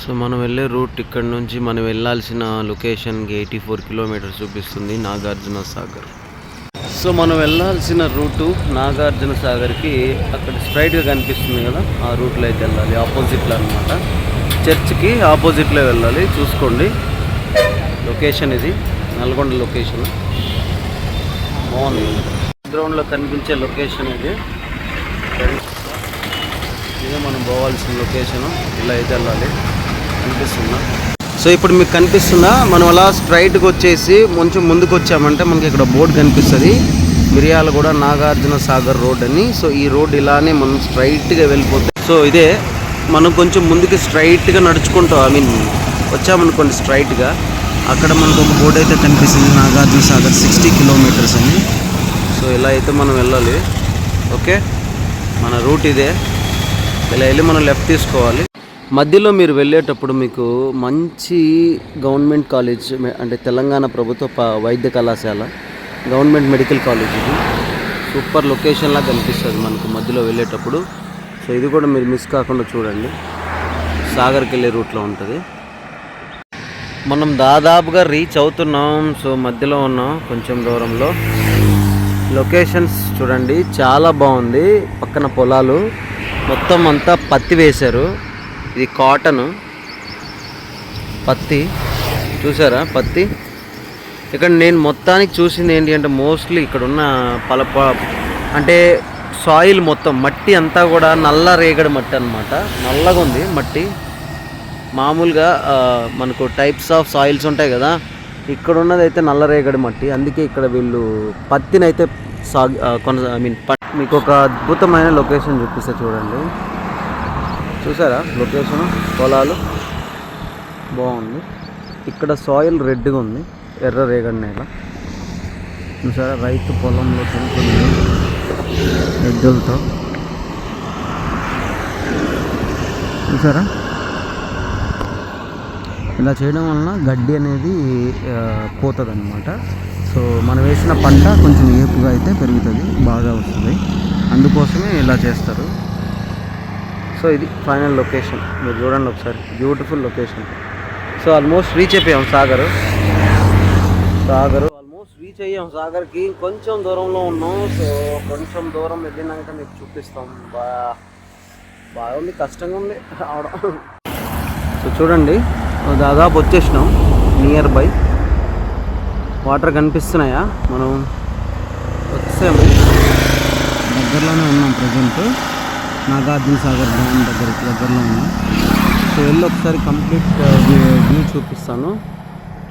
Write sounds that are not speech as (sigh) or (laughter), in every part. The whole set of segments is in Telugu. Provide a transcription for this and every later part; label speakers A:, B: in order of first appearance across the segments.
A: సో మనం వెళ్ళే రూట్ ఇక్కడ నుంచి మనం వెళ్ళాల్సిన లొకేషన్కి ఎయిటీ ఫోర్ కిలోమీటర్స్ చూపిస్తుంది నాగార్జున సాగర్. సో మనం వెళ్ళాల్సిన రూటు నాగార్జున సాగర్కి అక్కడ స్ట్రైట్గా కనిపిస్తుంది కదా ఆ రూట్లో అయితే వెళ్ళాలి ఆపోజిట్లో అనమాట చర్చ్కి ఆపోజిట్లో వెళ్ళాలి చూసుకోండి. లొకేషన్ ఇది నల్గొండ లొకేషన్. బాగుంది. గ్రౌండ్లో కనిపించే లొకేషన్ ఇది. ఇదే మనం పోవాల్సిన లొకేషన్. ఇలా అయితే వెళ్ళాలి. కనిపిస్తుందా? సో ఇప్పుడు మీకు కనిపిస్తుందా? మనం అలా స్ట్రైట్కి వచ్చేసి కొంచెం ముందుకు వచ్చామంటే మనకి ఇక్కడ బోర్డు కనిపిస్తుంది. మిరియాలగూడ నాగార్జున సాగర్ రోడ్ అని. సో ఈ రోడ్ ఇలానే మనం స్ట్రైట్గా వెళ్ళిపోతాం సో ఇదే మనం కొంచెం ముందుకు స్ట్రైట్గా నడుచుకుంటాం ఐ మీన్ వచ్చామనుకోండి స్ట్రైట్గా అక్కడ మనకు ఒక బోర్డు అయితే కనిపిస్తుంది నాగార్జున సాగర్ సిక్స్టీ కిలోమీటర్స్ అని. సో ఇలా అయితే మనం వెళ్ళాలి. ఓకే? మన రూట్ ఇదే. ఇలా వెళ్ళి మనం లెఫ్ట్ తీసుకోవాలి. మధ్యలో మీరు వెళ్ళేటప్పుడు మీకు మంచి గవర్నమెంట్ కాలేజ్ అంటే తెలంగాణ ప్రభుత్వ ప- వైద్య కళాశాల గవర్నమెంట్ మెడికల్ కాలేజ్ ఇది. సూపర్ లొకేషన్లా కనిపిస్తుంది మనకు మధ్యలో వెళ్ళేటప్పుడు. సో ఇది కూడా మీరు మిస్ కాకుండా చూడండి. సాగర్కి వెళ్ళే రూట్లో ఉంటుంది. మనం దాదాపుగా రీచ్ అవుతున్నాం. సో మధ్యలో ఉన్నాం కొంచెం దూరంలో. లొకేషన్స్ చూడండి. చాలా బాగుంది. పక్కన పొలాలు. మొత్తం అంతా పత్తి వేశారు. ఇది కాటన్. పత్తి. చూసారా పత్తి? ఇక్కడ నేను మొత్తానికి చూసింది ఏంటి అంటే మోస్ట్లీ ఇక్కడ ఉన్న పల ప- అంటే సాయిల్ మొత్తం మట్టి అంతా కూడా నల్ల రేగడి మట్టి అన్నమాట. నల్లగా ఉంది మట్టి. మామూలుగా మనకు టైప్స్ ఆఫ్ సాయిల్స్ ఉంటాయి కదా. ఇక్కడ ఉన్నది అయితే నల్లరేగడి మట్టి. అందుకే ఇక్కడ వీళ్ళు పత్తిని అయితే సాగు ఆ, కొన ఐ మీన్ మీకు ఒక అద్భుతమైన లొకేషన్ చూపిస్తే చూడండి. చూసారా లొకేషన్? పొలాలు. బాగుంది. ఇక్కడ సాయిల్ రెడ్గా ఉంది. ఎర్ర రేగడి నేల. చూసారా? రైతు పొలంలో తింటుంది ఎద్దులతో. చూసారా? ఇలా చేయడం వలన గడ్డి అనేది పోతుంది అనమాట సో మనం వేసిన పంట కొంచెం ఏపుగా అయితే పెరుగుతుంది బాగా వస్తుంది. అందుకోసమే ఇలా చేస్తారు. సో ఇది ఫైనల్ లొకేషన్. మీరు చూడండి ఒకసారి. Beautiful location. So almost reach అయిపోయాం సాగర్. సాగర్. ఆల్మోస్ట్ రీచ్ అయ్యాం సాగర్కి. కొంచెం దూరంలో ఉన్నాం. సో కొంచెం దూరం వెళ్ళినాక మీకు చూపిస్తాం. బా బాగుంది. కష్టంగా ఉంది. రావడం. సో చూడండి. దాదాపు వచ్చేసినాం. నియర్ బై వాటర్ కనిపిస్తున్నాయా? మనం వచ్చాము దగ్గరలోనే ఉన్నాం ప్రజెంట్ నాగార్జున సాగర్ డ్యామ్ దగ్గర దగ్గరలో ఉంది సో వెళ్ళి ఒకసారి కంప్లీట్ వ్యూ చూపిస్తాను.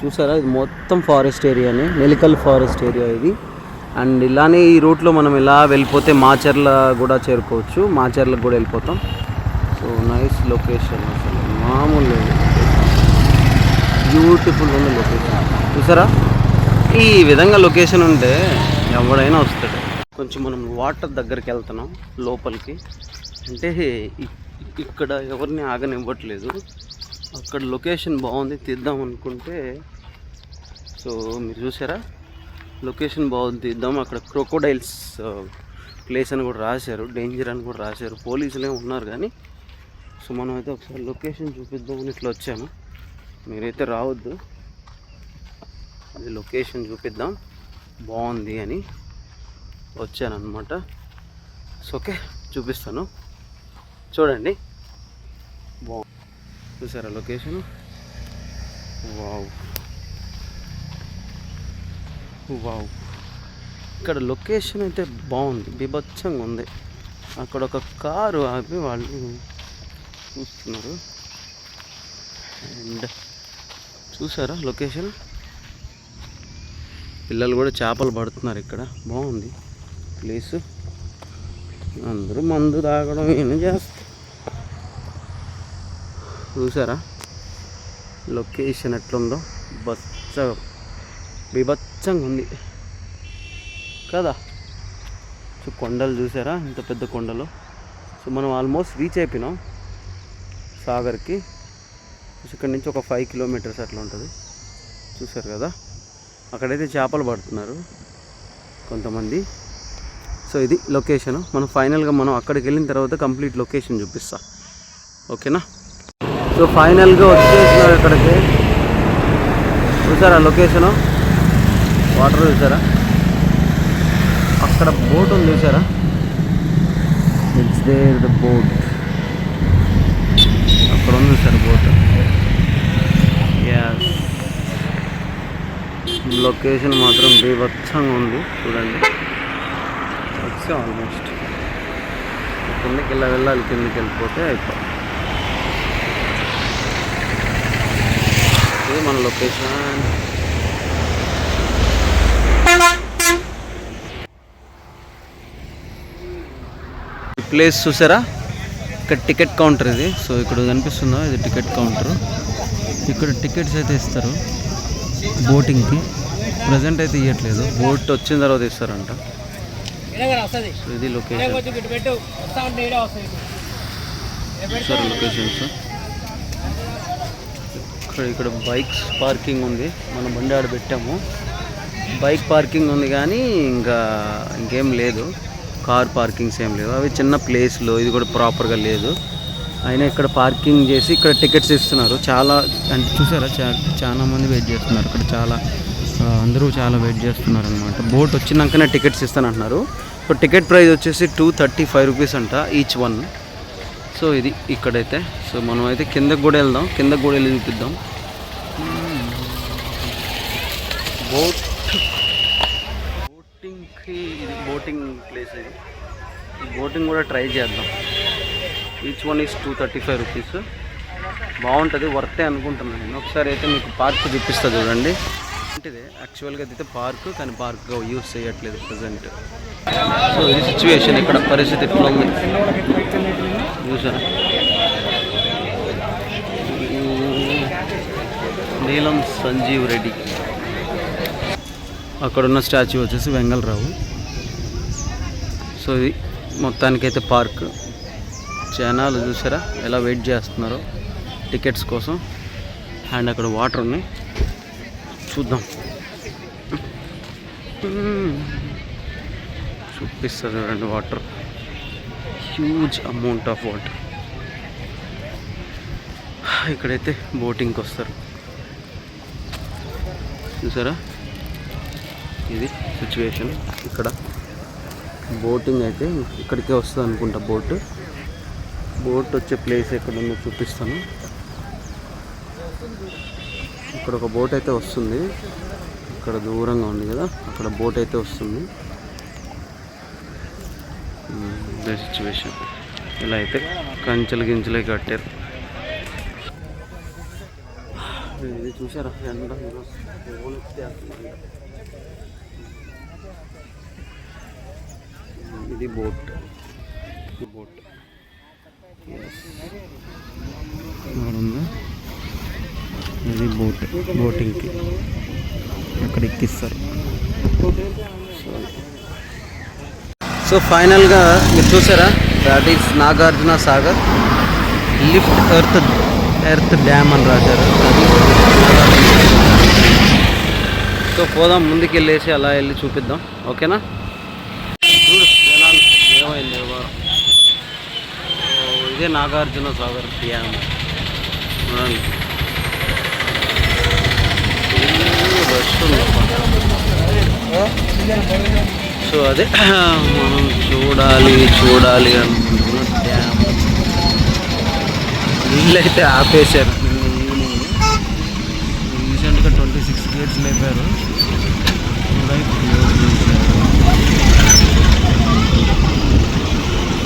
A: చూసారా? ఇది మొత్తం ఫారెస్ట్ ఏరియాని. నెలికల్ ఫారెస్ట్ ఏరియా ఇది. అండ్ ఇలానే ఈ రూట్లో మనం ఇలా వెళ్ళిపోతే మాచర్ల కూడా చేరుకోవచ్చు. మాచర్లకు కూడా వెళ్ళిపోతాం. సో నైస్ లొకేషన్ అసలు. మామూలు బ్యూటిఫుల్ ఉన్న లొకేషన్. చూసారా? ఈ విధంగా లొకేషన్ ఉంటే ఎవడైనా వస్తాడు. కొంచెం మనం వాటర్ దగ్గరికి వెళ్తున్నాం లోపలికి. అంటే ఇక్కడ ఎవరిని ఆగనివ్వట్లేదు. అక్కడ లొకేషన్ బాగుంది తీద్దాం అనుకుంటే. సో మీరు చూసారా? లొకేషన్ బాగుంది తీద్దాం. అక్కడ క్రొకోడైల్స్ ప్లేస్ అని కూడా రాశారు. డేంజర్ అని కూడా రాశారు. పోలీసులే ఉన్నారు కానీ. సో మనం అయితే ఒకసారి లొకేషన్ చూపిద్దామని ఇట్లా వచ్చాము. మీరైతే రావద్దు. అది లొకేషన్ చూపిద్దాం. బాగుంది అని వచ్చాను అనమాట సో ఓకే చూపిస్తాను. చూడండి. బాగు చూసారా లొకేషన్ వావ్ వావ్ ఇక్కడ లొకేషన్ అయితే బాగుంది బీభత్సంగా ఉంది. అక్కడ ఒక కారు ఆపి వాళ్ళు చూస్తున్నారు. అండ్ చూసారా లొకేషన్ పిల్లలు కూడా చేపలు పడుతున్నారు ఇక్కడ. బాగుంది. ప్లేస్ అందరూ మందు తాగడం ఏం చేస్తారు చూసారా? లొకేషన్ ఎట్లుందో బచ్చ బీభత్సంగా ఉంది. కదా? సో కొండలు చూసారా? ఇంత పెద్ద కొండలు. సో మనం ఆల్మోస్ట్ రీచ్ అయిపోయినాం సాగర్కి. సో ఇక్కడ నుంచి ఒక ఫైవ్ కిలోమీటర్స్ అట్లా ఉంటుంది. చూసారు కదా? అక్కడైతే చేపలు పడుతున్నారు కొంతమంది. సో ఇది లొకేషన్. మనం ఫైనల్గా మనం అక్కడికి వెళ్ళిన తర్వాత కంప్లీట్ లొకేషన్ చూపిస్తా. ఓకేనా? సో ఫైనల్గా వచ్చేసినారు ఇక్కడికి. చూసారా లొకేషను? వాటర్ చూసారా? అక్కడ బోట్ ఉంది చూసారా? ఇట్స్ దేర్ ద బోట్ అక్కడ ఉంది సార్ బోట్? లొకేషన్ మాత్రం బీభత్సంగా ఉంది. చూడండి. వచ్చాం ఆల్మోస్ట్ కిందకి ఇలా వెళ్ళాలి కిందకి వెళ్ళిపోతే అయిపోతుంది. ఇది మన లొకేషన్. ప్లేస్ చూసారా? ఇక్కడ టికెట్ కౌంటర్ ఇది. సో ఇక్కడ కనిపిస్తుందా? ఇది టికెట్ కౌంటర్. ఇక్కడ టికెట్స్ అయితే ఇస్తారు బోటింగ్కి. ప్రజెంట్ అయితే ఇవ్వట్లేదు బోట్ వచ్చిన తర్వాత ఇస్తారంట. సో ఇది లొకేషన్. చూసారా లొకేషన్స్. ఇక్కడ ఇక్కడ బైక్స్ పార్కింగ్ ఉంది. మనం బండి ఆడ పెట్టాము. బైక్ పార్కింగ్ ఉంది కానీ ఇంకా ఇంకేం లేదు. కార్ పార్కింగ్స్ ఏం లేవు. అవి చిన్న ప్లేస్లో ఇది కూడా ప్రాపర్గా లేదు. అయినా ఇక్కడ పార్కింగ్ చేసి ఇక్కడ టికెట్స్ ఇస్తున్నారు. చాలా అంటే చూసారా? చా చాలా మంది వెయిట్ చేస్తున్నారు. ఇక్కడ చాలా అందరూ చాలా వెయిట్ చేస్తున్నారు అనమాట బోట్ వచ్చినాకనే టికెట్స్ ఇస్తానంటున్నారు. ఇప్పుడు టికెట్ ప్రైస్ వచ్చేసి టూ థర్టీ ఫైవ్ రూపీస్ అంట ఈచ్ వన్ సో ఇది ఇక్కడైతే. సో మనం అయితే కిందకు కూడా వెళ్దాం. కిందకు కూడా వెళ్ళి చూపిద్దాం. బోట్ బోటింగ్కి ఇది బోటింగ్ ప్లేస్ ఇది. ఈ బోటింగ్ కూడా ట్రై చేద్దాం. Each one is two thirty five rupees. బాగుంటుంది వర్తే అనుకుంటున్నాను నేను. ఒకసారి అయితే మీకు పార్క్ చూపిస్తా చూడండి. అంటే యాక్చువల్గా అయితే పార్క్ కానీ పార్క్గా యూస్ చేయట్లేదు ప్రజెంట్ సో ఇది సిచ్యువేషన్ ఇక్కడ పరిస్థితి ఎట్లా ఉంది చూసారా నీలం సంజీవ్ రెడ్డి. అక్కడున్న స్టాచ్యూ వచ్చేసి వెంగళరావు. సో ఇది మొత్తానికైతే పార్క్. జనాలు చూసారా ఎలా వెయిట్ చేస్తున్నారో? టికెట్స్ కోసం. అండ్ అక్కడ వాటర్ ఉన్నాయి. చూద్దాం. చూపిస్తారు చూడండి water. Huge amount of water ఇక్కడైతే బోటింగ్కి వస్తారు. చూసారా? ఇది సిచ్యువేషన్ ఇక్కడ బోటింగ్ అయితే ఇక్కడికే వస్తుంది అనుకుంటా బోట్ బోట్ వచ్చే ప్లేస్ ఎక్కడ ఉందో చూపిస్తాను. ఇక్కడ ఒక బోట్ అయితే వస్తుంది. ఇక్కడ దూరంగా ఉంది కదా అక్కడ బోట్ అయితే వస్తుంది. ఇదే సిచ్యువేషన్ ఇలా అయితే కంచెలు గించెలే కట్టారు. ఇది చూసారా? ఎండ. ఇది బోట్. బోట్. ఉందా ఇది బోట్. బోటింగ్కి. అక్కడ ఎక్కిస్తారు. సో ఫైనల్గా మీరు చూసారా? That is Nagarjuna Sagar. Lift earth earth dam అని రాశారు. అది నాగార్జున సాగర్. సో పోదాం ముందుకు వెళ్ళేసి అలా వెళ్ళి చూపిద్దాం. ఓకేనా? చూడు జనాలు ఏమైంది ఎవరు ఓ, ఇదే నాగార్జున సాగర్ డ్యామ్ చూడండి ఫుల్ రష్ ఉందబ్బా. సో అదే మనం చూడాలి చూడాలి అనుకుంటున్న. డ్యామ్. నీళ్ళైతే ఆపేశారు. ఈవినింగ్ రీసెంట్గా ట్వంటీ సిక్స్ గేట్స్ లేపారు.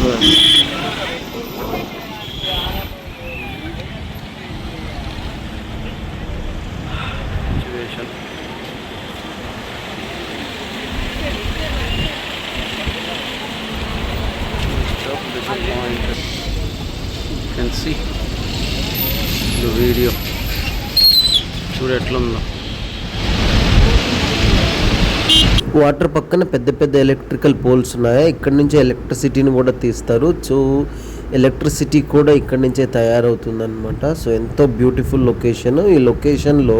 A: కూడా వాటర్ పక్కన పెద్ద పెద్ద ఎలక్ట్రికల్ పోల్స్ ఉన్నాయి. ఇక్కడ నుంచి ఎలక్ట్రిసిటీని కూడా తీస్తారు. సో ఎలక్ట్రిసిటీ కూడా ఇక్కడ నుంచే తయారవుతుందన్నమాట. సో ఎంతో బ్యూటిఫుల్ లొకేషన్. ఈ లొకేషన్లో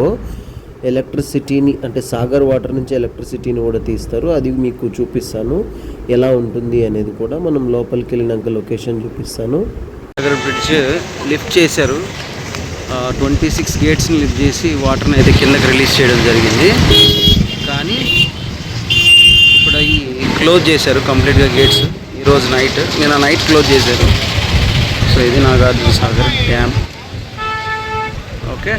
A: ఎలక్ట్రిసిటీని అంటే సాగర్ వాటర్ నుంచి ఎలక్ట్రిసిటీని కూడా తీస్తారు. అది మీకు చూపిస్తాను. ఎలా ఉంటుంది అనేది కూడా మనం లోపలికి వెళ్ళినాక లొకేషన్ చూపిస్తాను. సాగర్ బ్రిడ్జ్ లిఫ్ట్ చేశారు. ట్వంటీ సిక్స్ గేట్స్ని లిఫ్ట్ చేసి వాటర్ని అయితే కిందకి రిలీజ్ చేయడం జరిగింది కానీ ఇప్పుడు అవి క్లోజ్ చేశారు కంప్లీట్గా గేట్స్ ఈరోజు నైట్ నేను నైట్ క్లోజ్ చేశారు. సో ఇది నాగార్జున సాగర్ డ్యామ్ ఓకే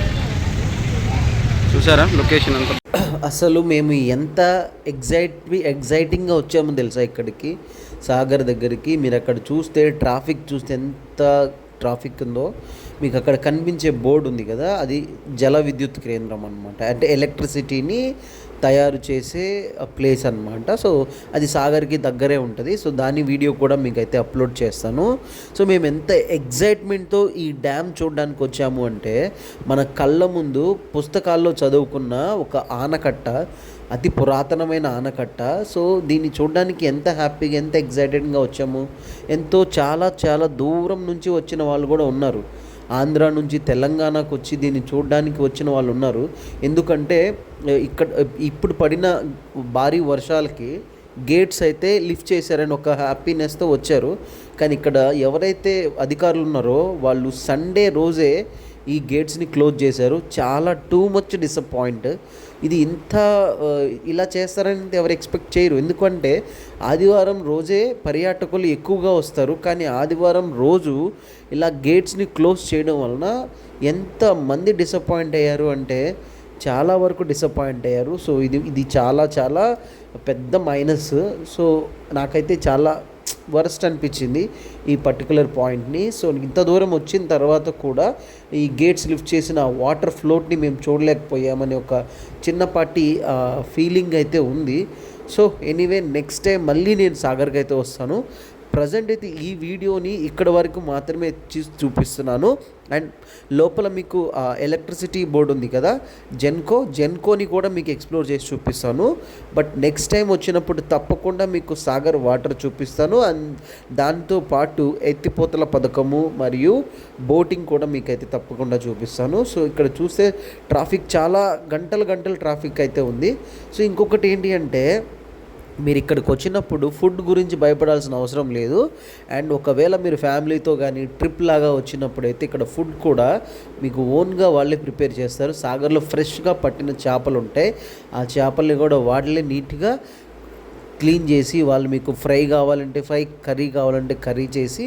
A: చూసారా? లొకేషన్ అంతా? అసలు మేము ఎంత ఎగ్జైట్ ఎగ్జైటింగ్గా వచ్చామో తెలుసా ఇక్కడికి? సాగర్ దగ్గరికి. మీరు అక్కడ చూస్తే ట్రాఫిక్ చూస్తే ఎంత ట్రాఫిక్ ఉందో మీకు అక్కడ కనిపించే బోర్డు ఉంది కదా? అది జల విద్యుత్ కేంద్రం అనమాట అంటే ఎలక్ట్రిసిటీని తయారు చేసే ప్లేస్ అనమాట సో అది సాగర్కి దగ్గరే ఉంటుంది. సో దాని వీడియో కూడా మీకు అయితే అప్లోడ్ చేస్తాను. సో మేము ఎంత ఎగ్జైట్మెంట్తో ఈ డ్యామ్ చూడడానికి వచ్చాము అంటే మన కళ్ళ ముందు పుస్తకాల్లో చదువుకున్న ఒక ఆనకట్ట అతి పురాతనమైన ఆనకట్ట. సో దీన్ని చూడడానికి ఎంత హ్యాపీగా ఎంత ఎగ్జైటెడ్గా వచ్చాము? ఎంతో చాలా చాలా దూరం నుంచి వచ్చిన వాళ్ళు కూడా ఉన్నారు. ఆంధ్ర నుంచి తెలంగాణకు వచ్చి దీన్ని చూడడానికి వచ్చిన వాళ్ళు ఉన్నారు. ఎందుకంటే ఇక్కడ ఇప్పుడు పడిన భారీ వర్షాలకి గేట్స్ అయితే లిఫ్ట్ చేశారని ఒక హ్యాపీనెస్తో వచ్చారు. కానీ ఇక్కడ ఎవరైతే అధికారులు ఉన్నారో వాళ్ళు సండే రోజే ఈ గేట్స్ని క్లోజ్ చేశారు. చాలా టూ మచ్ డిసప్పాయింట్. ఇది ఇంత ఇలా చేస్తారని ఎవరు ఎక్స్పెక్ట్ చేయరు. ఎందుకంటే ఆదివారం రోజే పర్యాటకులు ఎక్కువగా వస్తారు. కానీ ఆదివారం రోజు ఇలా గేట్స్ని క్లోజ్ చేయడం వలన ఎంత మంది డిసప్పాయింట్ అయ్యారు అంటే చాలా వరకు డిసప్పాయింట్ అయ్యారు. సో ఇది ఇది చాలా చాలా పెద్ద మైనస్ సో నాకైతే చాలా వరస్ట్ అనిపించింది ఈ పర్టికులర్ పాయింట్ని సో ఇంత దూరం వచ్చిన తర్వాత కూడా ఈ గేట్స్ లిఫ్ట్ చేసిన వాటర్ ఫ్లోట్ని మేము చూడలేకపోయామని ఒక చిన్నపాటి ఫీలింగ్ అయితే ఉంది. సో ఎనీవే నెక్స్ట్ టైం మళ్ళీ నేను సాగర్కి అయితే వస్తాను. ప్రజెంట్ అయితే ఈ వీడియోని ఇక్కడ వరకు మాత్రమే చూపిస్తున్నాను. అండ్ లోపల మీకు ఎలక్ట్రిసిటీ బోర్డు ఉంది కదా జెన్కో జెన్కోని కూడా మీకు ఎక్స్ప్లోర్ చేసి చూపిస్తాను. బట్ నెక్స్ట్ టైం వచ్చినప్పుడు తప్పకుండా మీకు సాగర్ వాటర్ చూపిస్తాను. అండ్ దాంతో పాటు ఎత్తిపోతల పథకము మరియు బోటింగ్ కూడా మీకు అయితే తప్పకుండా చూపిస్తాను. సో ఇక్కడ చూస్తే ట్రాఫిక్ చాలా గంటలు గంటలు ట్రాఫిక్ అయితే ఉంది. సో ఇంకొకటి ఏంటి అంటే మీరు ఇక్కడికి వచ్చినప్పుడు ఫుడ్ గురించి భయపడాల్సిన అవసరం లేదు. అండ్ ఒకవేళ మీరు ఫ్యామిలీతో కానీ ట్రిప్ లాగా వచ్చినప్పుడు అయితే ఇక్కడ ఫుడ్ కూడా మీకు ఓన్గా వాళ్ళే ప్రిపేర్ చేస్తారు. సాగర్లో ఫ్రెష్గా పట్టిన చేపలు ఉంటాయి. ఆ చేపల్ని కూడా వాళ్ళే నీట్గా క్లీన్ చేసి వాళ్ళు మీకు ఫ్రై కావాలంటే ఫ్రై కర్రీ కావాలంటే కర్రీ చేసి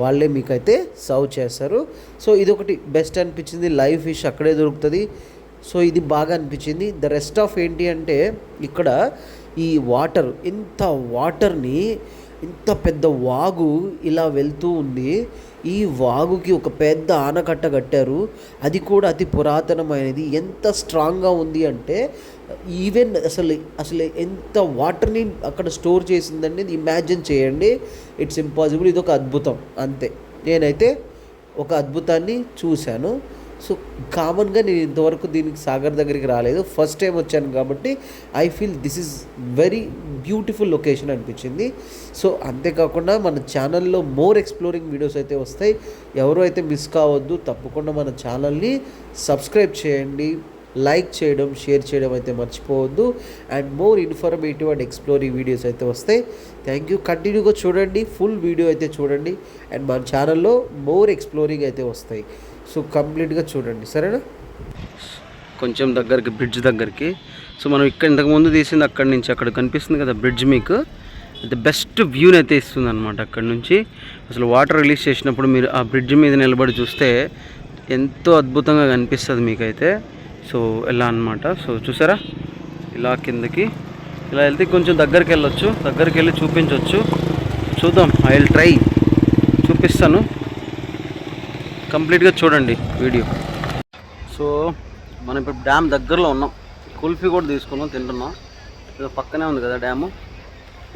A: వాళ్ళే మీకైతే సర్వ్ చేస్తారు. సో ఇదొకటి బెస్ట్ అనిపించింది. లైవ్ ఫిష్ అక్కడే దొరుకుతుంది. సో ఇది బాగా అనిపించింది. ద రెస్ట్ ఆఫ్ ఏంటి అంటే ఇక్కడ ఈ వాటర్ ఇంత వాటర్ని ఇంత పెద్ద వాగు ఇలా వెళ్తూ ఉంది. ఈ వాగుకి ఒక పెద్ద ఆనకట్ట కట్టారు. అది కూడా అతి పురాతనమైనది. ఎంత స్ట్రాంగ్గా ఉంది అంటే ఈవెన్ అసలు అసలు ఎంత వాటర్ని అక్కడ స్టోర్ చేసిందండి ఇమాజిన్ చేయండి. It's impossible. ఇది ఒక అద్భుతం. అంతే. నేనైతే ఒక అద్భుతాన్ని చూశాను. సో కామన్గా నేను ఇంతవరకు దీనికి సాగర్ దగ్గరికి రాలేదు. ఫస్ట్ టైం వచ్చాను కాబట్టి I feel this is very beautiful location అనిపించింది. సో అంతేకాకుండా మన ఛానల్లో మోర్ ఎక్స్ప్లోరింగ్ వీడియోస్ అయితే వస్తాయి. ఎవరు అయితే మిస్ కావద్దు తప్పకుండా మన ఛానల్ని సబ్స్క్రైబ్ చేయండి. లైక్ చేయడం షేర్ చేయడం అయితే మర్చిపోవద్దు. And more informative and exploring videos అయితే వస్తాయి. థ్యాంక్ యూ కంటిన్యూగా చూడండి. ఫుల్ వీడియో అయితే చూడండి. అండ్ మన ఛానల్లో మోర్ ఎక్స్ప్లోరింగ్ అయితే వస్తాయి. సో కంప్లీట్గా చూడండి సరేనా? కొంచెం దగ్గరికి బ్రిడ్జ్ దగ్గరికి. సో మనం ఇక్కడ ఇంతకుముందు తీసింది అక్కడి నుంచి అక్కడ కనిపిస్తుంది కదా బ్రిడ్జ్ మీకు. ద బెస్ట్ వ్యూని అయితే ఇస్తుంది అనమాట అక్కడ నుంచి. అసలు వాటర్ రిలీజ్ చేసినప్పుడు మీరు ఆ బ్రిడ్జ్ మీద నిలబడి చూస్తే ఎంతో అద్భుతంగా కనిపిస్తుంది మీకైతే. సో ఇలా అన్నమాట? సో చూసారా? ఇలా కిందకి ఇలా వెళ్తే కొంచెం దగ్గరికి వెళ్ళొచ్చు. దగ్గరికి వెళ్ళి చూపించవచ్చు చూద్దాం ఐ విల్ ట్రై. చూపిస్తాను. కంప్లీట్గా చూడండి వీడియో. సో మనం ఇప్పుడు డ్యామ్ దగ్గరలో ఉన్నాం. కుల్ఫీ కూడా తీసుకున్నాం తింటున్నాం. ఇది పక్కనే ఉంది కదా డ్యాము.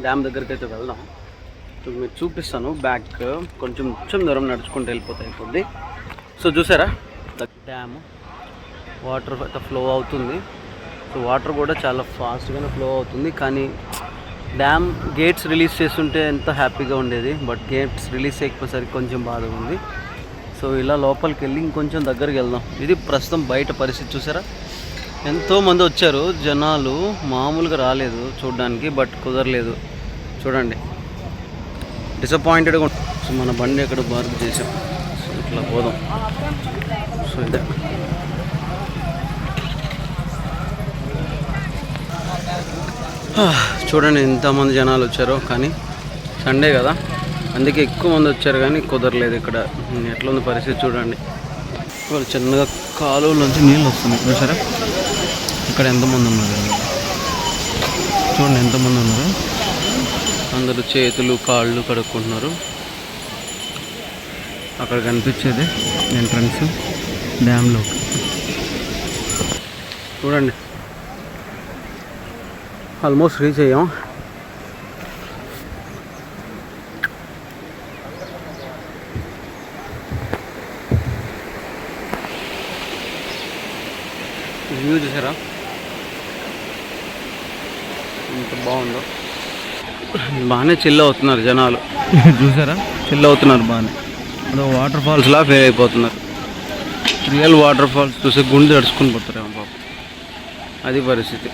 A: డ్యామ్ దగ్గరికి అయితే వెళ్దాం. సో మీరు చూపిస్తాను బ్యాక్. కొంచెం కొంచెం దూరం నడుచుకుంటూ వెళ్ళిపోతాయి కొద్ది సో చూసారా? డ్యాము. వాటర్ అయితే ఫ్లో అవుతుంది. సో వాటర్ కూడా చాలా ఫాస్ట్గానే ఫ్లో అవుతుంది. కానీ డ్యామ్ గేట్స్ రిలీజ్ చేస్తుంటే ఎంత హ్యాపీగా ఉండేది. బట్ గేట్స్ రిలీజ్ చేయకపోయేసరికి కొంచెం బాధగా ఉంది. సో ఇలా లోపలికి వెళ్ళి ఇంకొంచెం దగ్గరికి వెళ్దాం. ఇది ప్రస్తుతం బయట పరిస్థితి చూసారా? ఎంతోమంది వచ్చారు. జనాలు మామూలుగా రాలేదు చూడడానికి బట్ కుదరలేదు. చూడండి. డిసప్పాయింటెడ్గా సో మన బండి ఎక్కడ బార్క్ చేసాం. సో ఇట్లా పోదాం. సో ఇదే. (sighs) చూడండి ఎంతమంది జనాలు వచ్చారో. కానీ సండే కదా. అందుకే ఎక్కువ మంది వచ్చారు కానీ కుదరలేదు ఇక్కడ. ఎట్లా ఉంది పరిస్థితి చూడండి. వాళ్ళు చిన్నగా కాలువలోంచి నీళ్ళు వస్తున్నాయి. చూసారా ఇక్కడ ఎంతమంది ఉన్నారు? చూడండి ఎంతమంది ఉన్నారు. అందరూ చేతులు కాళ్ళు కడుక్కుంటున్నారు. అక్కడ కనిపించేది ఎంట్రన్స్ డ్యామ్లోకి. చూడండి. ఆల్మోస్ట్ రీచ్ అయ్యాం. వ్యూ చూసారా? ఎంత బాగుందో. బాగానే చిల్ అవుతున్నారు జనాలు. (laughs) చూసారా? చిల్ అవుతున్నారు బాగానే. అదో వాటర్ ఫాల్స్ లా ఫెయిల్ అయిపోతున్నారు. రియల్ వాటర్ ఫాల్స్ చూసి గుండె తడుచుకుని పోతారేమో పాపం. అది పరిస్థితి.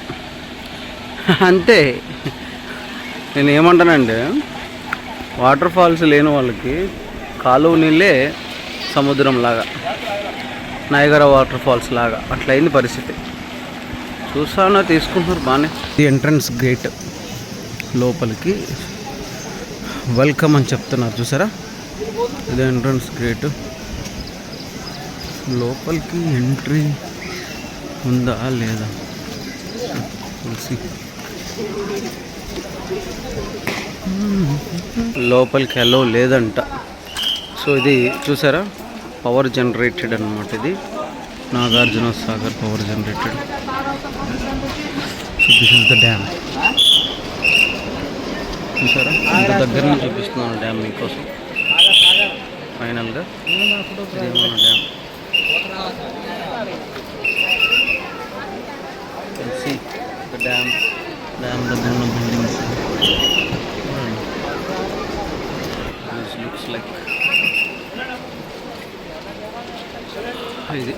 A: (laughs) అంతే. నేను ఏమంటానంటే వాటర్ ఫాల్స్ లేని వాళ్ళకి కాలువ నీళ్ళే సముద్రం లాగా. నయగర వాటర్ ఫాల్స్ లాగా అట్లయింది పరిస్థితి. చూసానా తీసుకుంటున్నారు బాగానే ఇది ఎంట్రన్స్ గేట్ లోపలికి. వెల్కమ్ అని చెప్తున్నారు చూసారా? ఇది ఎంట్రన్స్ గేట్. లోపలికి ఎంట్రీ ఉందా లేదా? చూసి hmm. లోపలికి ఎలా లేదంట. సో ఇది చూసారా? పవర్ జనరేటెడ్ అనమాట ఇది. Nagarjuna Sagar power generated. So this is the dam చూసారా? ఇంత దగ్గర నుంచి చూపిస్తున్నాను డ్యామ్ మీకోసం. ఫైనల్గా ఇదేమో డ్యామ్ see. The డ్యామ్ దగ్గర ఉన్న బిల్డింగ్స్ దిస్ లుక్స్ లైక్ ఇది